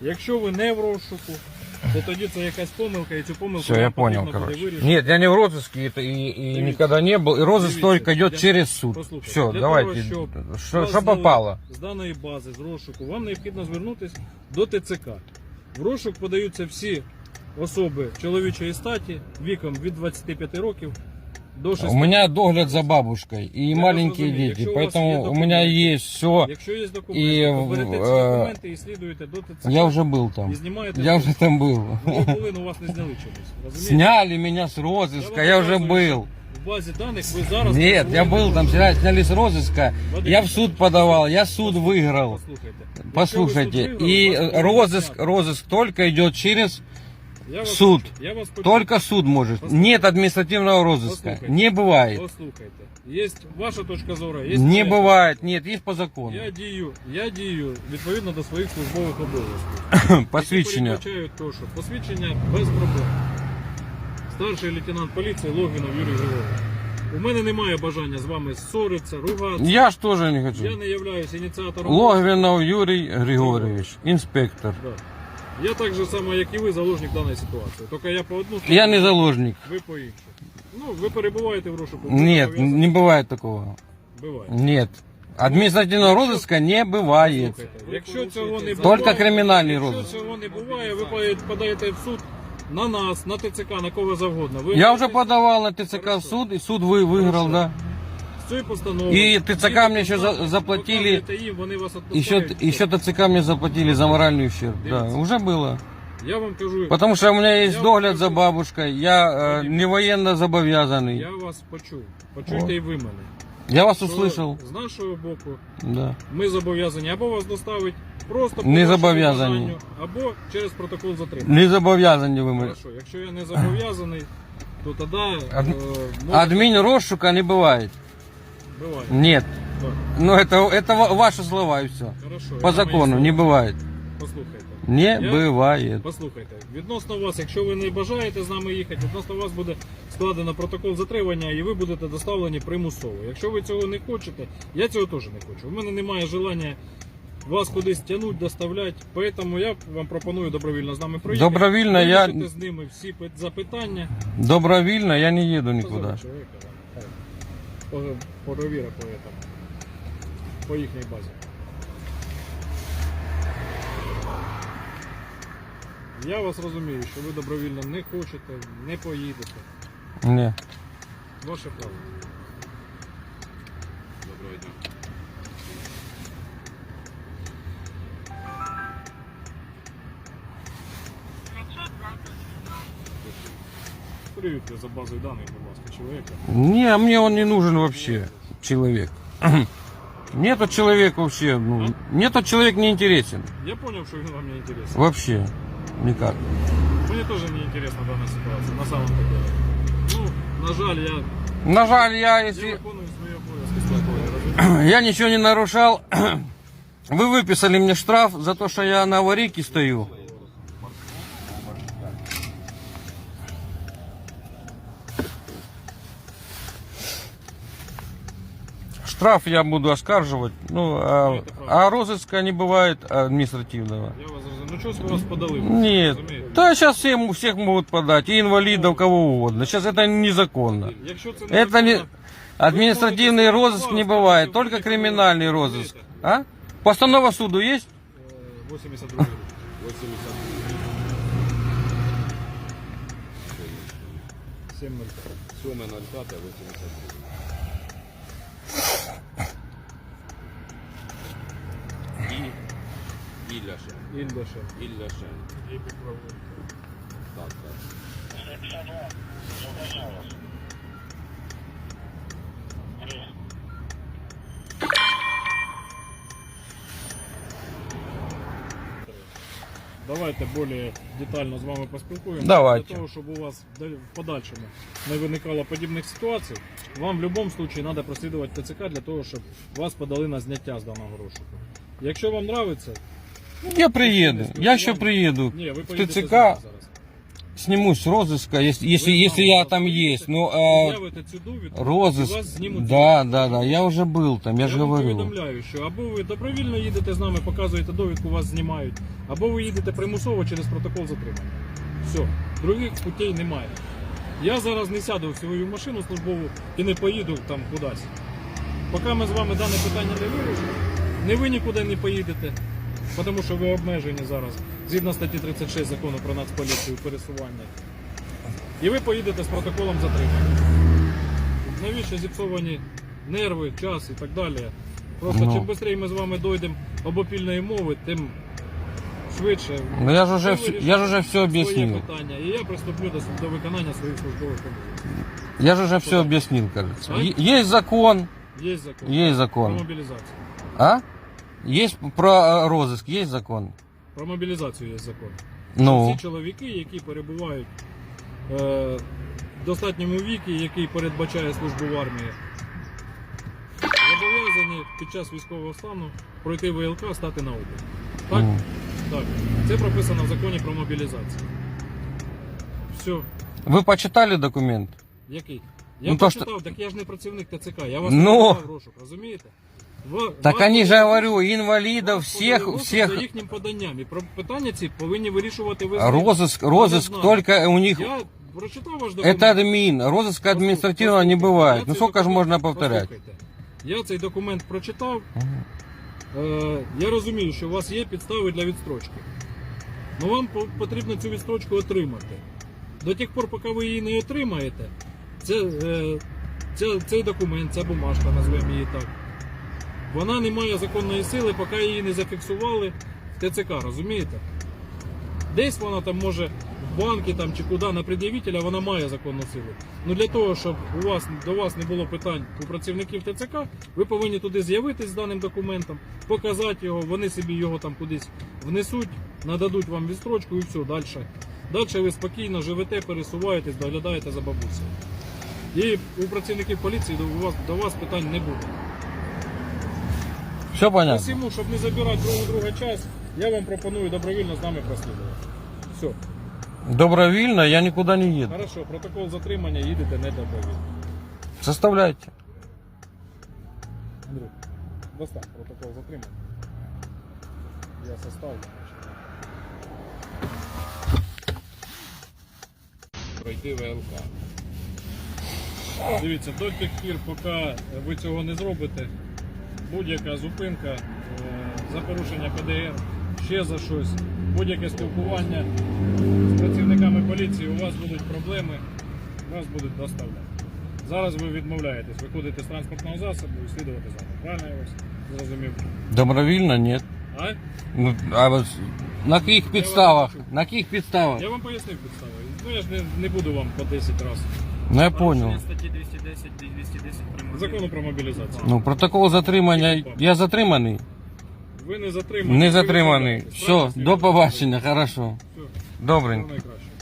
Якщо ви не в розшуку, то тоді це якась помилка, і цю помилку Все, я вам понял, потрібно буде короче. вирішити. Нет, я не в розыске это и, и Дивіться. никогда не был. И розыск Дивіться. только идет Для- через суд. Послухайте, Все, для давайте. того, щоб Что, вас что зняли попало? З даної бази, з розшуку, вам необхідно звернутися до ТЦК. В розшук подаються всі особи чоловічої статі віком від 25 років до 6 У меня догляд за бабушкой и Я маленькие разумею, дети, якщо у вас є поэтому у меня документи, есть все. Якщо є документи, І, то берете ці е, документи і слідуєте до ТЦК. Я уже был І там. знімаєте. Я уже там был. Ну, ви були, але вас не зняли чомусь. Розумієте? Сняли меня с розыска, я уже был. В базі даних ви зараз... Нет, я был там, сняли сняли с розыска. Я в суд подавал, я суд выиграл. Послухайте. Послушайте, Якщо ви и суд виграли, розыск, вас можна розыск только идет через Я вас суд. почув, Я вас почув. Только суд может. Послушайте. Нет административного розыска. Послушайте. Не бывает. Послухайте. Є ваша точка зору, є Не моя. бывает. Нет, есть по закону. Я дію, я дію відповідно до своїх службових обов'язків. Посвідчення. Які передбачають то, що посвідчення без проблем. Старший лейтенант поліції Логвінов Юрій Григорович. У мене немає бажання з вами ссоритися, ругатися. Я ж тоже не Я хочу. не являюсь ініціатором. Логвинов Юрий Григорьевич, инспектор. Да. Я так же само, як і ви, заложник даної ситуації. Тільки я по одну Я не заложник. ви по іншу. Ну, ви перебуваєте в розшуку. Нет, пов'язані. не бывает такого. Буває. Нет. Административного розыска не бывает. Слухайте, якщо цього не Только буває, кримінальний якщо розиск. цього не буває, ви подаєте в суд на нас, на ТЦК, на кого завгодно. Ви Я уже подавал на ТЦК в суд, и суд вы выиграл, Хорошо. да. з цією постановою. І ТЦК ви мені ще за- заплатили. показуєте Їм, вони вас Еще, відпускають. еще ТЦК мне заплатили за моральный ущерб. Да, Дивіться. уже было. Я вам кажу, Потому что у меня есть Я догляд вам за кажу. бабушкой, я э, не военно забовязанный. я вас почув. Почуйте О. і ви мене. Я вас Що услышал. З нашого боку Да. ми зобов'язані або вас доставити просто по Не вашому зобов'язані. бажанню, або через протокол затримання. Не забовязаны вы. мы. Хорошо, якщо я не зобов'язаний, то тоді Ад- е, може, Админ розшука не бывает. буває. Нет. Так, Ну это, это ва- ваши слова и все. хорошо, По я закону мої не слова. бывает. Послухайте. Не Я- бывает. Послухайте, відносно вас, якщо ви не бажаєте з нами їхати, відносно вас буде складено протокол затримання і ви будете доставлені примусово. Якщо ви цього не хочете, я цього теж не хочу. У мене немає желання вас кудись тягнути, доставляти. Тому я вам пропоную добровільно з нами проїхати. Добровільно я- вирішити з ними всі пи- запитання. Добровольно я не еду никуда. Позови чоловіка, да. Хай. По- по їхній базі. Я вас розумію, що ви добровільно не хочете, не поїдете. Не. Ваше право. Доброго дня. Перевірте за базою даних, будь ласка, чоловіка. Не, а мне он не нужен вообще, человек. Мне этот человек вообще, ну, мне этот человек не интересен. Я зрозумів, що він вам не інтересний. Вообще. Никак. Мені теж не інтересна дана ситуація, на самом деле. Ну, на жаль, я, На жаль, я я если... виконую свої обов'язки з тобою, розумієте? Я ничего не нарушал. Вы выписали мне штраф за то, что я на аварийке стою. Штраф я буду оскарживать. Ну, а, а розыска не бывает административного. Я вас розумію. Ну, чогось ви вас подали. Нет. розумієте? Да сейчас всем, всех могут подать. И инвалидов, кого угодно. Сейчас это незаконно. Якщо це Это не... незаконно, Административный розыск не бывает, только криминальный розыск. А? Постанова суду есть? е, 82 рік. 7 7.05, 82. Ільдаша. Ілляшин. Так, так. Давайте більш детально з вами поспілкуємося. Давайте. Для того, щоб у вас в подальшому не виникало подібних ситуацій, вам в будь-якому випадку треба прослідувати ТЦК для того, щоб вас подали на зняття з даного розшуку. Якщо вам подобається, Я приеду. Я еще приеду ні, ви в поїдете з ТЦК нами зараз. сниму с розыска, если, если, Ви если саме я зараз там поїдете, есть. Ну, а, Пред'явите цю довідку, і розыск, вас знімуть. да, да, да, я уже был там, я, же вам говорю. повідомляю, що або ви добровільно їдете з нами, показуєте довідку, вас знімають, або ви їдете примусово через протокол затримання. Все, других путей немає. Я зараз не сяду в свою машину службову і не поїду там кудись. Поки ми з вами дане питання не вирішимо, не ви нікуди не поїдете, тому що ви обмежені зараз згідно статті 36 закону про нацполіцію пересування. І ви поїдете з протоколом затримання. Навіщо зіпсовані нерви, час і так далі. Просто Ну. чим швидше ми з вами дойдемо обопільної мови, тим швидше. Ну я же уже, ви всё- вирішите я же уже все своє объяснил. питання. І я приступлю до, до виконання своїх службових обов'язків. Я же уже все объяснил, кажется. А? Е- Есть закон, Є закон. есть Про закон. мобілізацію. А? Есть про э, розыск, есть закон. Про мобілізацію є закон. Ну, Всі чоловіки, які перебувають е, в достатньому віці, який передбачає службу в армії, зобов'язані під час військового стану пройти ВЛК, стати на облік. Так? Мгм. Так. Це прописано в законі про мобілізацію. Все. вы почитали документ? Який? Я Ну, то, прочитав, так я ж не працівник ТЦК, я вас Ну. не в розшук, розумієте? Ва- Так вас они же, подали- говорю, инвалидов, вас всех, подали в розшук всех. За їхнім поданням. І про питання ці повинні вирішувати ви. Розыск, Я розыск не знаю. только у них... Я прочитав ваш документ. Это админ, розыска административного не Послухайте, бывает. я Ну цей сколько же документ- можно повторять? Послухайте. Я цей документ прочитав. Мгм. Е, я розумію, що у вас є підстави для відстрочки. Ну вам по- потрібно цю відстрочку отримати. До тих пор, поки ви її не отримаєте, це, е, це, цей документ, ця бумажка, назвемо її так. вона не має законної сили, поки її не зафіксували в ТЦК, розумієте? Десь вона там може в банки там, чи куди на пред'явителя вона має законну силу. Ну для того, щоб у вас, до вас не було питань у працівників ТЦК, ви повинні туди з'явитись з даним документом, показати його, вони собі його там кудись внесуть, нададуть вам відстрочку і все, далі. Далі ви спокійно живете, пересуваєтесь, доглядаєте за бабусею. І у працівників поліції до вас, до вас питань не буде. Все понятно. Посему, щоб не забирати друг у друга час, я вам пропоную добровільно з нами прослідувати. Все. Добровольно я никуда не еду. Хорошо, протокол затримання їдете не добровільно. Составляйте. Андрюк, достань протокол затримання. Я составлю. Пройти ВЛК. Дивіться, до тих пір, поки ви цього не зробите, будь-яка зупинка е, за порушення ПДР, ще за щось, будь-яке спілкування з працівниками поліції, у вас будуть проблеми, вас будуть доставляти. Зараз ви відмовляєтесь виходити з транспортного засобу і слідувати за ним. Правильно я вас зрозумів? Добровольно нет. А? Ну, а вот на каких підставах? На каких підставах? Я вам пояснив підстави. Ну я ж не, не буду вам по 10 разів. Ну я понял. статті 210 210 прямо. Закону про мобілізацію. Ну, протокол затримання. Я затриманий? Ви не затримані. Не затриманий. Все, до побачення, хорошо. Добренько. найкращого.